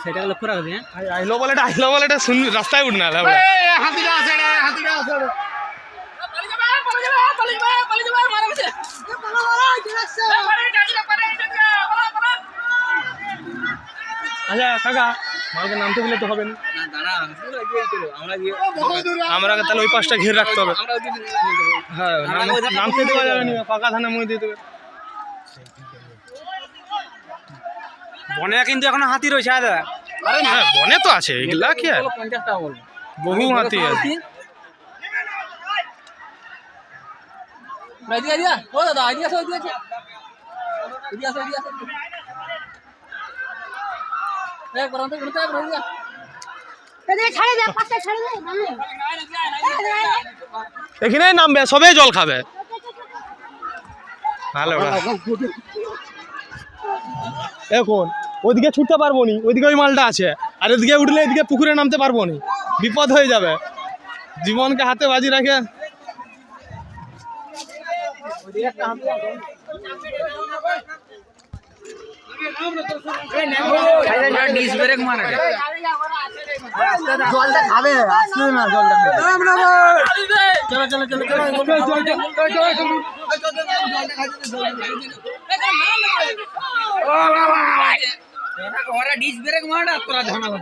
সেটাকে লক্ষ্য রাখবি হ্যাঁ। আইলো বলে আইলো বলে শুন রাস্তায় উঠ না হাতিটা আছে রে হাতিটা আছে। আচ্ছা কাকা। মালকে নামতে দিলে তো হবে না আমরা তাহলে ওই পাশটা ঘিরে রাখতে হবে। হ্যাঁ নাম- নামতে দেওয়া যাবে না পাকা ধানে মই দিয়ে দেবে। বনে কিন্তু এখনও হাতি রয়েছে আদা হ্যাঁ বনে তো আছে এগুলা কি আর? বহু হাতি আছে। ও দাদা এখানেই নামবে সবাই জল খাবে। ভালো এখন ওইদিকে ছুটতে পারব নি ওইদিকে ওই মালটা আছে। আর এদিকে উঠলে এদিকে পুকুরে নামতে পারব নি। বিপদ হয়ে যাবে। জীবনকে হাতে বাজি রাখে। জলটা খাবে আসলে না জলটা চলো চলো চলো চলো ওরা ডিস ব্রেক মারা তোরা ঝামেলা